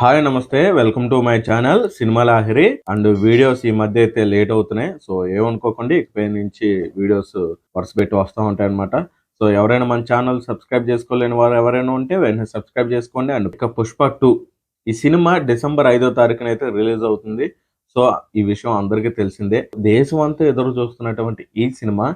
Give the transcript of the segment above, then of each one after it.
Hi నమస్తే. Welcome to my channel cinema Lahiri. And videos ఈ మధ్య అయితే లేట్ అవుతున్నాయి. సో ఏమనుకోకండి ఇకపై నుంచి వీడియోస్ వరుస పెట్టి వస్తూ ఉంటాయి అనమాట సో ఎవరైనా మన ఛానల్ సబ్స్క్రైబ్ చేసుకోలేని వారు ఎవరైనా ఉంటే వెంటనే సబ్స్క్రైబ్ చేసుకోండి. అండ్ ఇక పుష్ప టూ ఈ సినిమా డిసెంబర్ ఐదో తారీఖున అయితే రిలీజ్ అవుతుంది. సో ఈ విషయం అందరికీ తెలిసిందే. దేశం అంతా ఎదురు చూస్తున్నటువంటి ఈ సినిమా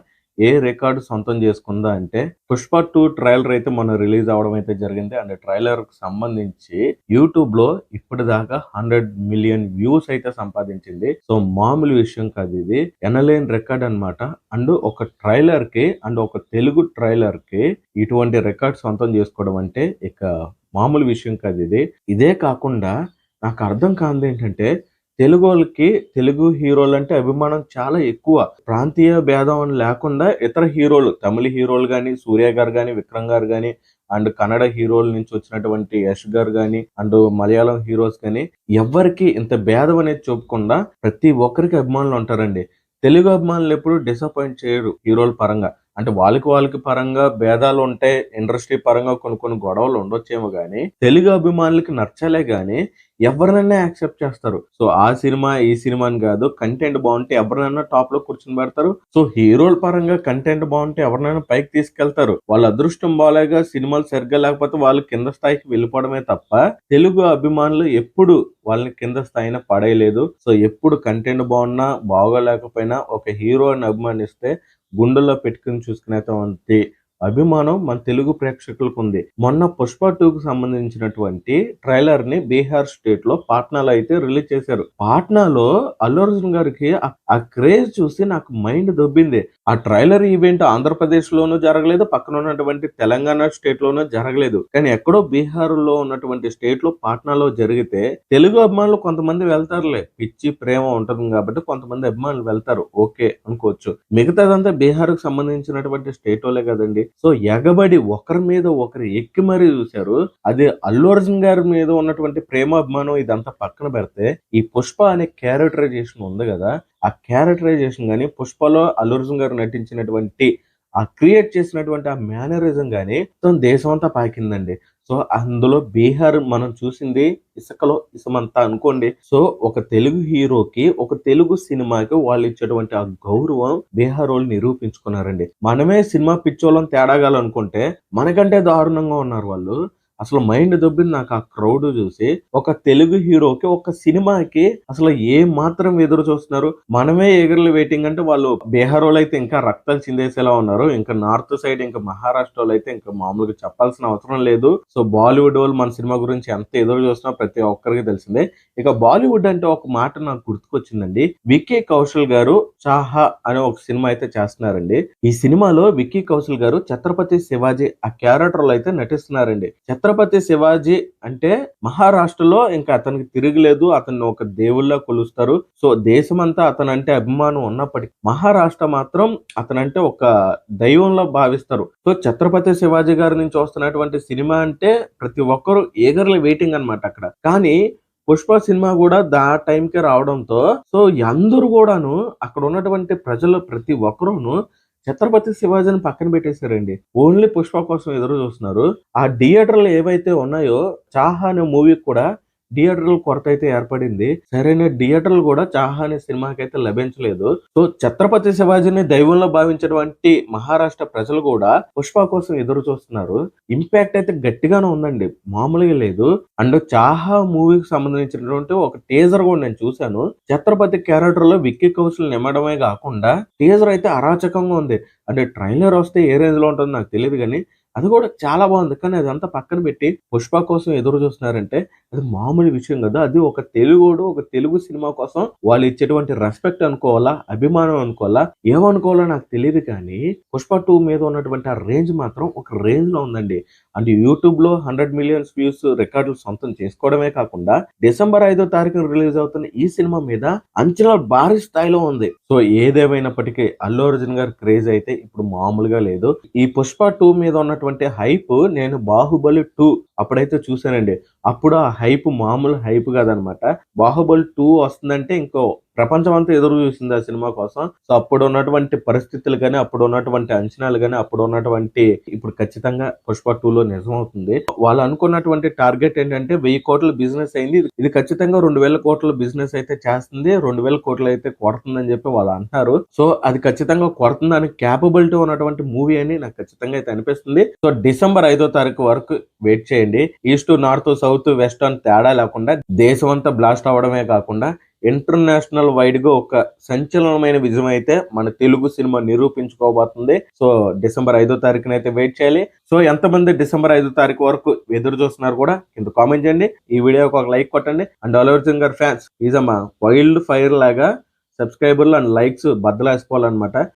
ఏ రికార్డు సొంతం చేసుకుందా అంటే పుష్ప టూ ట్రైలర్ అయితే మొన్న రిలీజ్ అవడం అయితే జరిగింది. అండ్ ట్రైలర్కి సంబంధించి యూట్యూబ్లో ఇప్పటిదాకా హండ్రెడ్ మిలియన్ వ్యూస్ అయితే సంపాదించింది. సో మామూలు విషయం కాదు ఇది. ఎనలేని రికార్డ్ అన్నమాట. అండ్ ఒక ట్రైలర్కి అండ్ ఒక తెలుగు ట్రైలర్కి ఇటువంటి రికార్డ్ సొంతం చేసుకోవడం అంటే ఇక మామూలు విషయం కాదు ఇది. ఇదే కాకుండా నాకు అర్థం కానిది ఏంటంటే తెలుగు వాళ్ళకి తెలుగు హీరోలు అంటే అభిమానం చాలా ఎక్కువ. ప్రాంతీయ భేదం అని లేకుండా ఇతర హీరోలు తమిళ హీరోలు కానీ సూర్య గారు కానీ విక్రమ్ గారు కానీ అండ్ కన్నడ హీరోల నుంచి వచ్చినటువంటి యష్ గారు కానీ అండ్ మలయాళం హీరోస్ కానీ ఎవరికి ఇంత భేదం అనేది చూపకుండా ప్రతి ఒక్కరికి అభిమానులు ఉంటారండి. తెలుగు అభిమానులు ఎప్పుడు డిసప్పాయింట్ చేయరు హీరోల పరంగా. అంటే వాళ్ళకి వాళ్ళకి పరంగా భేదాలు ఉంటాయి ఇండస్ట్రీ పరంగా కొన్ని కొన్ని గొడవలు ఉండొచ్చేమో కానీ తెలుగు అభిమానులకి నచ్చలే కానీ ఎవరినైనా యాక్సెప్ట్ చేస్తారు. సో ఆ సినిమా ఈ సినిమా అని కాదు కంటెంట్ బాగుంటే ఎవరినైనా టాప్లో కూర్చొని పెడతారు. సో హీరోల పరంగా కంటెంట్ బాగుంటే ఎవరినైనా పైకి తీసుకెళ్తారు. వాళ్ళ అదృష్టం బాగాలేగా సినిమాలు సరిగ్గా లేకపోతే వాళ్ళు కింద స్థాయికి వెళ్ళిపోవడమే తప్ప తెలుగు అభిమానులు ఎప్పుడు వాళ్ళని కింద స్థాయిన పడేయలేదు. సో ఎప్పుడు కంటెంట్ బాగున్నా బాగోలేకపోయినా ఒక హీరోని అభిమానిస్తే గుండెల్లో పెట్టుకుని చూసుకునేటువంటి అభిమానం మన తెలుగు ప్రేక్షకులకు ఉంది మొన్న పుష్ప టూకు సంబంధించినటువంటి ట్రైలర్ని బీహార్ స్టేట్లో పాట్నాలో అయితే రిలీజ్ చేశారు. పాట్నాలో అల్లు అర్జున్ గారికి ఆ- ఆ క్రేజ్ చూసి నాకు మైండ్ దొబ్బింది. ఆ ట్రైలర్ ఈవెంట్ ఆంధ్రప్రదేశ్ లోనూ జరగలేదు పక్కన ఉన్నటువంటి తెలంగాణ స్టేట్ లోనూ జరగలేదు. కానీ ఎక్కడో బీహార్లో ఉన్నటువంటి స్టేట్లో పాట్నాలో జరిగితే తెలుగు అభిమానులు కొంతమంది వెళ్తారులే. పిచ్చి ప్రేమ ఉంటుంది కాబట్టి కొంతమంది అభిమానులు వెళ్తారు. ఓకే అనుకోవచ్చు. మిగతాదంతా బీహార్కు సంబంధించినటువంటి స్టేట్ వాళ్ళే కదండి. సో ఎగబడి ఒకరి మీద ఒకరు ఎక్కి మరీ చూశారు. అది అల్లు అర్జున్ గారి మీద ఉన్నటువంటి ప్రేమ అభిమానం ఇదంతా పక్కన పెడితే ఈ పుష్ప అనే క్యారెక్టరైజేషన్ ఉంది కదా. ఆ క్యారెక్టరైజేషన్ కానీ పుష్పలో అల్లు అర్జున్ గారు నటించినటువంటి ఆ క్రియేట్ చేసినటువంటి ఆ మేనరిజం కానీ మొత్తం దేశం అంతా పాకిందండి. సో అందులో బీహార్ మనం చూసింది ఇసుకలో ఇసమంతా అనుకోండి. సో ఒక తెలుగు హీరోకి ఒక తెలుగు సినిమాకి వాళ్ళు ఇచ్చేటువంటి ఆ గౌరవం బీహార్ వాళ్ళు నిరూపించుకున్నారండి. మనమే సినిమా పిచ్చోళ్ళం తేడాగాలనుకుంటే మనకంటే దారుణంగా ఉన్నారు వాళ్ళు. అసలు మైండ్ దొబ్బింది నాకు ఆ క్రౌడ్ చూసి. ఒక తెలుగు హీరోకి ఒక సినిమాకి అసలు ఏ మాత్రం ఎదురు చూస్తున్నారు? మనమే ఎగర్లు వెయిటింగ్ అంటే వాళ్ళు బీహార్ వాళ్ళు అయితే ఇంకా రక్తాలు చిందేసేలా ఉన్నారు. ఇంకా నార్త్ సైడ్ ఇంకా మహారాష్ట్ర వాళ్ళు అయితే ఇంకా మామూలుగా చెప్పాల్సిన అవసరం లేదు. సో బాలీవుడ్ వాళ్ళు మన సినిమా గురించి ఎంత ఎదురు చూస్తున్నా ప్రతి ఒక్కరికి తెలిసిందే. ఇక బాలీవుడ్ అంటే ఒక మాట నాకు గుర్తుకొచ్చిందండి. విక్కీ కౌశల్ గారు చాహా అనే ఒక సినిమా అయితే చేస్తున్నారండి. ఈ సినిమాలో విక్కీ కౌశల్ గారు ఛత్రపతి శివాజీ ఆ క్యారెక్టర్లో అయితే నటిస్తున్నారండి. ఛత్రపతి శివాజీ అంటే మహారాష్ట్రలో ఇంకా అతనికి తిరగలేదు అతన్ని ఒక దేవుళ్ళ కొలుస్తారు. సో దేశమంతా అతనంటే అభిమానం ఉన్నప్పటికీ మహారాష్ట్ర మాత్రం అతనంటే ఒక దైవంలో భావిస్తారు. సో ఛత్రపతి శివాజీ గారి నుంచి వస్తున్నటువంటి సినిమా అంటే ప్రతి ఒక్కరు ఏగర్ల వెయిటింగ్ అన్నమాట అక్కడ. కానీ పుష్ప సినిమా కూడా దా టైంకి రావడంతో సో అందరూ కూడాను అక్కడ ఉన్నటువంటి ప్రజలు ప్రతి ఒక్కరూను ఛత్రపతి శివాజీని పక్కన పెట్టేశారండి. ఓన్లీ పుష్ప కోసం ఎదురు చూస్తున్నారు. ఆ థియేటర్లు ఏవైతే ఉన్నాయో చాహా అనే మూవీకి కూడా థియేటర్ల కొరత అయితే ఏర్పడింది. సరైన థియేటర్లు కూడా చాహా అనే సినిమాకి అయితే లభించలేదు. సో ఛత్రపతి శివాజీని దైవంలో భావించినటువంటి మహారాష్ట్ర ప్రజలు కూడా పుష్ప కోసం ఎదురు చూస్తున్నారు. ఇంపాక్ట్ అయితే గట్టిగానే ఉందండి. మామూలుగా లేదు. అండ్ చాహా మూవీకి సంబంధించినటువంటి ఒక టీజర్ కూడా నేను చూశాను. ఛత్రపతి క్యారెక్టర్లో విక్కీ కౌశల్ నిమ్మడమే కాకుండా టీజర్ అయితే అరాచకంగా ఉంది. అంటే ట్రైలర్ వస్తే ఏ రేంజ్లో ఉంటుందో నాకు తెలియదు కానీ అది కూడా చాలా బాగుంది. కానీ అదంతా పక్కన పెట్టి పుష్ప కోసం ఎదురు చూస్తున్నారంటే అది మామూలు విషయం కదా. అది ఒక తెలుగుడు ఒక తెలుగు సినిమా కోసం వాళ్ళు ఇచ్చేటువంటి రెస్పెక్ట్ అనుకోవాలా అభిమానం అనుకోవాలా ఏమనుకోవాలో నాకు తెలియదు కానీ పుష్ప టూ మీద ఉన్నటువంటి ఆ రేంజ్ మాత్రం ఒక రేంజ్లో ఉందండి. అండ్ యూట్యూబ్లో హండ్రెడ్ మిలియన్స్ వ్యూస్ రికార్డులు సొంతం చేసుకోవడమే కాకుండా డిసెంబర్ ఐదో తారీఖున రిలీజ్ అవుతున్న ఈ సినిమా మీద అంచనాలు భారీ స్థాయిలో ఉంది. సో ఏదేమైనప్పటికీ అల్లు అర్జున్ గారి క్రేజ్ అయితే ఇప్పుడు మామూలుగా లేదు. ఈ పుష్ప టూ మీద ఉన్నటువంటి హైప్ నేను బాహుబలి టూ అప్పుడైతే చూసానండి అప్పుడు ఆ హైప్ మామూలు హైప్ కాదనమాట. బాహుబలి టూ వస్తుందంటే ఇంకో ప్రపంచం అంతా ఎదురు చూసింది ఆ సినిమా కోసం. సో అప్పుడు ఉన్నటువంటి పరిస్థితులు కానీ అప్పుడు ఉన్నటువంటి అంచనాలు కానీ అప్పుడు ఉన్నటువంటి ఇప్పుడు ఖచ్చితంగా పుష్ప టూలో నిజమవుతుంది. వాళ్ళు అనుకున్నటువంటి టార్గెట్ ఏంటంటే వెయ్యి కోట్ల బిజినెస్ అయింది. ఇది- ఇది ఖచ్చితంగా రెండు వేల కోట్ల బిజినెస్ అయితే చేస్తుంది. రెండు వేల కోట్లు అయితే కొడుతుందని చెప్పి వాళ్ళు అంటున్నారు. సో అది ఖచ్చితంగా కొడుతుందని క్యాపబిలిటీ ఉన్నటువంటి మూవీ అని నాకు ఖచ్చితంగా అయితే అనిపిస్తుంది. సో డిసెంబర్ ఐదో తారీఖు వరకు వెయిట్ చేయండి. ఈస్ట్ నార్త్ సౌత్ వెస్ట్ అని తేడా లేకుండా దేశం అంతా బ్లాస్ట్ అవడమే కాకుండా ఇంటర్నేషనల్ వైడ్గా ఒక సంచలనమైన విజయం అయితే మన తెలుగు సినిమా నిరూపించుకోబోతుంది. సో డిసెంబర్ ఐదో తారీఖున అయితే వెయిట్ చేయాలి. సో ఎంతమంది డిసెంబర్ ఐదో తారీఖు వరకు ఎదురు చూస్తున్నారు కూడా కింద కామెంట్ చేయండి. ఈ వీడియోకి ఒక లైక్ కొట్టండి. And Allu singer fans is అమ్మా వైల్డ్ ఫైర్ లాగా సబ్స్క్రైబర్లు అండ్ లైక్స్ బద్దలేసుకోవాలన్నమాట